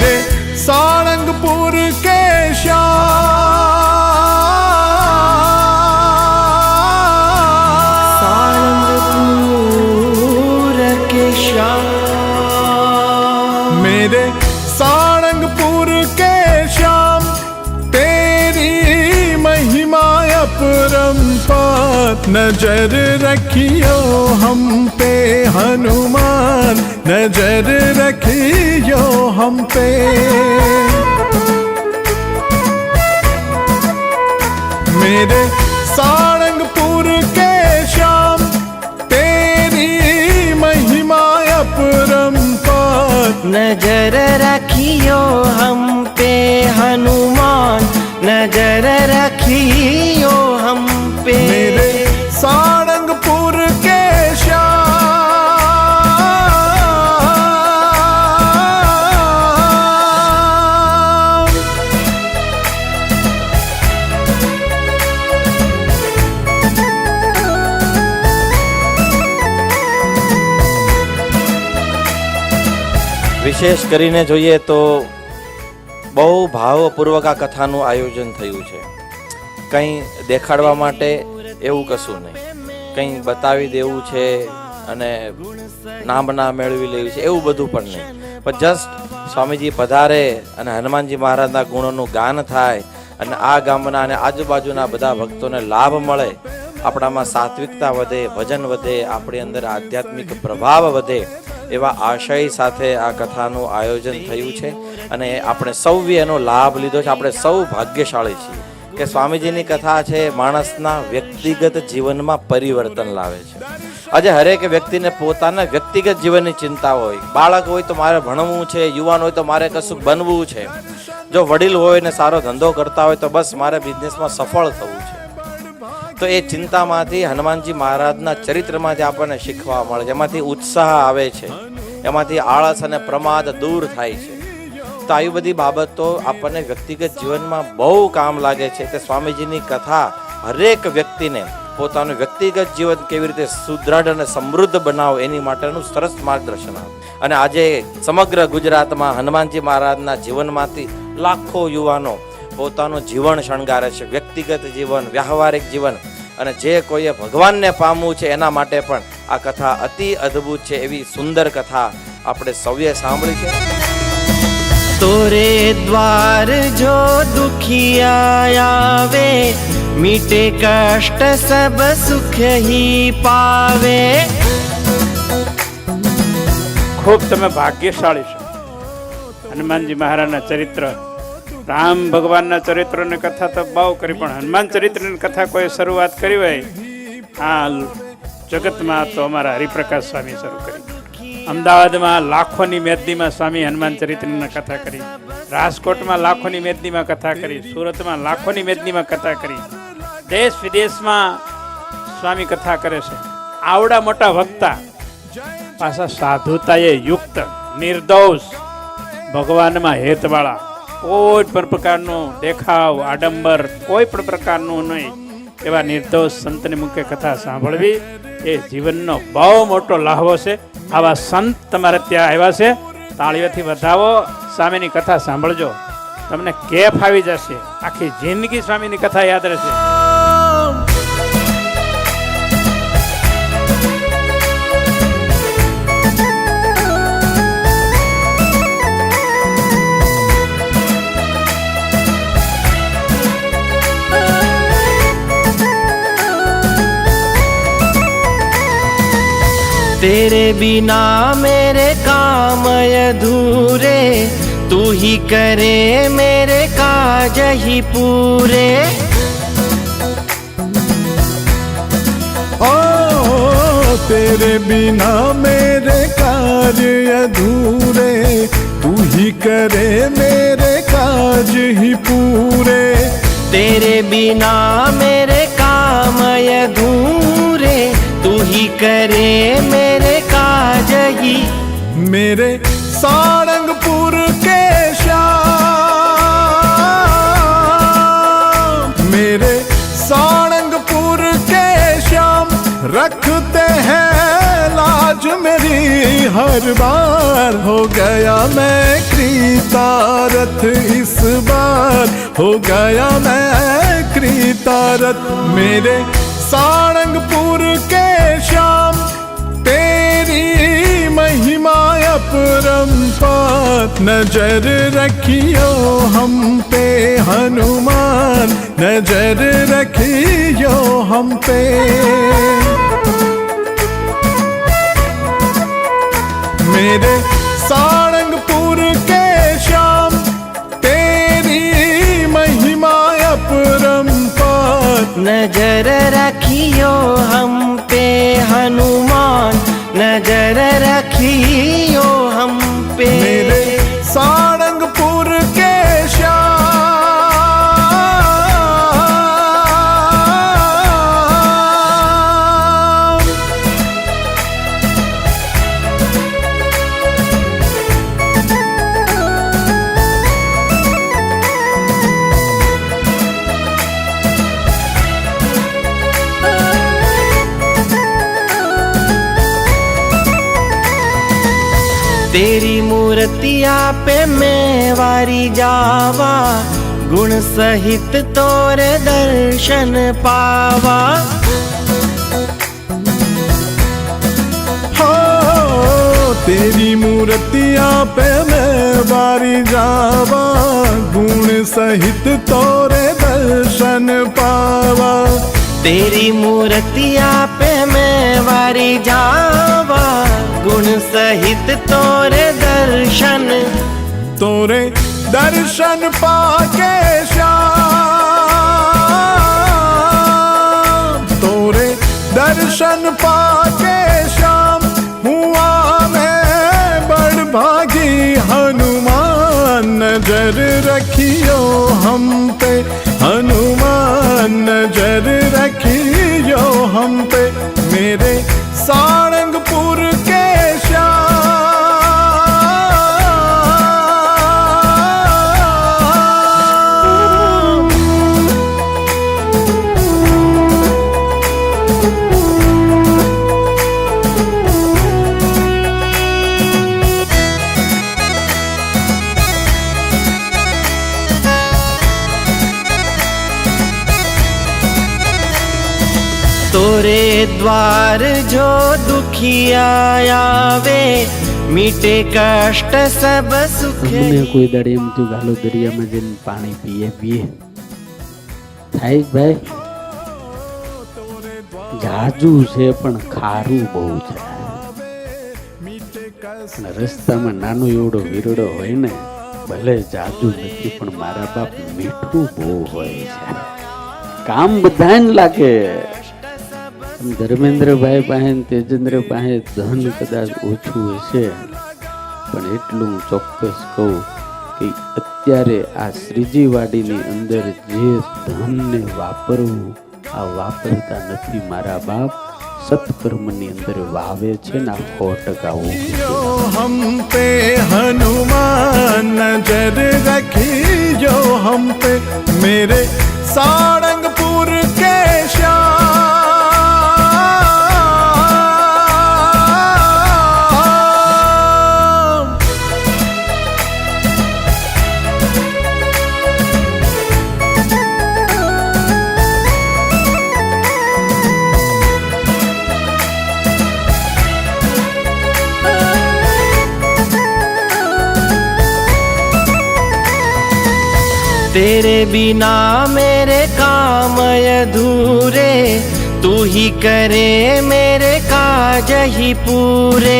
मेरे सारंगपुर के श्याम अपरंपार नजर रखियो हम पे हनुमान नजर रखियो हम पे मेरे सारंगपुर के श्याम तेरी महिमा अपरंपार नजर रखियो हम पे हनुमान नजर रखियो વિશેષ કરીને જોઈએ તો બહુ ભાવપૂર્વક આ કથાનું આયોજન થયું છે. કંઈ દેખાડવા માટે એવું કશું નહીં. કંઈ બતાવી દેવું છે અને નામના મેળવી લેવી છે એવું બધું પણ નહીં. પણ જસ્ટ સ્વામીજી પધારે અને હનુમાનજી મહારાજના ગુણોનું ગાન થાય અને આ ગામના અને આજુબાજુના બધા ભક્તોને લાભ મળે, આપણામાં સાત્વિકતા વધે, ભજન વધે, આપણી અંદર આધ્યાત્મિક પ્રભાવ વધે એવા આશય સાથે આ કથાનું આયોજન થયું છે અને આપણે સૌએ એનો લાભ લીધો છે. આપણે સૌ ભાગ્યશાળી છીએ કે સ્વામીજીની કથા છે, માણસના વ્યક્તિગત જીવનમાં પરિવર્તન લાવે છે. આજે હરેક વ્યક્તિને પોતાના વ્યક્તિગત જીવનની ચિંતા હોય. બાળક હોય તો મારે ભણવું છે, યુવાન હોય તો મારે કશું બનવું છે. જો વડીલ હોય ને સારો ધંધો કરતા હોય તો બસ મારે બિઝનેસમાં સફળ થવું તો એ ચિંતામાંથી હનુમાનજી મહારાજના ચરિત્રમાંથી આપણને શીખવા મળે છે. એમાંથી ઉત્સાહ આવે છે. એમાંથી આળસ અને પ્રમાદ દૂર થાય છે. તો આવી બધી બાબતો આપણને વ્યક્તિગત જીવનમાં બહુ કામ લાગે છે તે સ્વામીજીની કથા હરેક વ્યક્તિને પોતાનું વ્યક્તિગત જીવન કેવી રીતે સુદ્રઢ અને સમૃદ્ધ બનાવો એની માટેનું સરસ માર્ગદર્શન આવે અને આજે સમગ્ર ગુજરાતમાં હનુમાનજી મહારાજના જીવનમાંથી લાખો યુવાનો પોતાનું જીવન શણગારે છે. વ્યક્તિગત જીવન, વ્યવહારિક જીવન અને જે કોઈએ ભગવાનને પામવું છે એના માટે પણ આ કથા અતિ અદ્ભુત છે એવી સુંદર કથા આપણે સૌએ સાંભળી છે. તોરે દ્વાર જો દુખિયા આવે મીટે કષ્ટ સબ સુખ હી પાવે. ખૂબ તમે ભાગ્યશાળી છો. હનુમાનજી મહારાજના ચરિત્ર રામ ભગવાનના ચરિત્રોની કથા તો બહુ કરી, પણ હનુમાન ચરિત્રની કથા કોઈ શરૂઆત કરી હોય આ જગતમાં તો અમારા હરિપ્રકાશ સ્વામી શરૂ કરી. અમદાવાદમાં લાખોની મેદનીમાં સ્વામી હનુમાન ચરિત્રની કથા કરી, રાજકોટમાં લાખોની મેદનીમાં કથા કરી, સુરતમાં લાખોની મેદનીમાં કથા કરી, દેશ વિદેશમાં સ્વામી કથા કરે છે. આવડા મોટા વક્તા પાછા સાધુતાએ યુક્ત, નિર્દોષ ભગવાનમાં હેતવાળા કોઈ પણ પ્રકારનું દેખાવ, આડંબર, કોઈ પણ પ્રકારનું નહીં. એવા નિર્દોષ સંતની મુખ્ય કથા સાંભળવી. એ જીવનનો બહુ મોટો લાહવો છે. આવા સંત તમારે ત્યાં આવ્યા છે. તાળીઓથી વધાવો. સ્વામીની કથા સાંભળજો. તમને કેફ આવી જશે. આખી જિંદગી સ્વામીની કથા યાદ રહેશે. तेरे बिना मेरे काम अधूरे तू ही करे मेरे काज ही पूरे। ओ तेरे बिना मेरे कार्य अधूरे तू ही करे मेरे काज ही पूरे। तेरे बिना मेरे काम अधूरे तू ही करे मेरे काज ही मेरे सारंगपुर के श्याम मेरे सारंगपुर के श्याम रखते हैं लाज आज मेरी हर बार हो गया मैं कृतारथ इस बार हो गया मैं कृतारथ मेरे सारंगपुर के महिमा अपरंपार नजर रखियो हम पे हनुमान नजर रखियो हम पे मेरे सारंगपुर के श्याम तेरी महिमा अपरंपार नजर रखियो हम तेरी मूर्तिया पे मैं वारी जावा गुण सहित तोरे दर्शन पावा। हो तेरी मूर्तियाँ पे मैं बारी जावा गुण सहित तोरे दर्शन पावा। तेरी मूर्तिया पे मैं वारी जावा ગુણ સહિત તોરે દર્શન તોરે દર્શન પાકે શ્યામ તોરે દર્શન પાકે તોરે દ્વાર જો દુખિયા મીટે કષ્ટ સબ સુખ. મેં કોઈ દાડે એમ થયું ગાલો દરિયામાં જઈને પાણી પીએ પીએ. થાય ભાઈ? જાજુ છે પણ ખારું બહુ છે. રસ્તામાં નાનો એવડો વિરડો હોય ને, ભલે જાજુ નથી, પણ મારા બાપ મીઠું બહુ હોય છે. કામ બધાને લાગે. ધર્મેન્દ્રભાઈ પાસે તેજેન્દ્ર પાસે ધન કદાચ ઓછું હશે. પણ એટલું ચોક્કસ કહું કે અત્યારે આ શ્રીજીવાડીની અંદર જે ધનને વાપરવું, આ વાપરતા નથી મારા બાપ. સત્કર્મની અંદર વાવે છે ને આ સો ટકા હમ પે હનુમાન નજર રખી જો હમ પે મેરે સા तेरे बिना मेरे काम अधूरे तू ही करे मेरे काज ही पूरे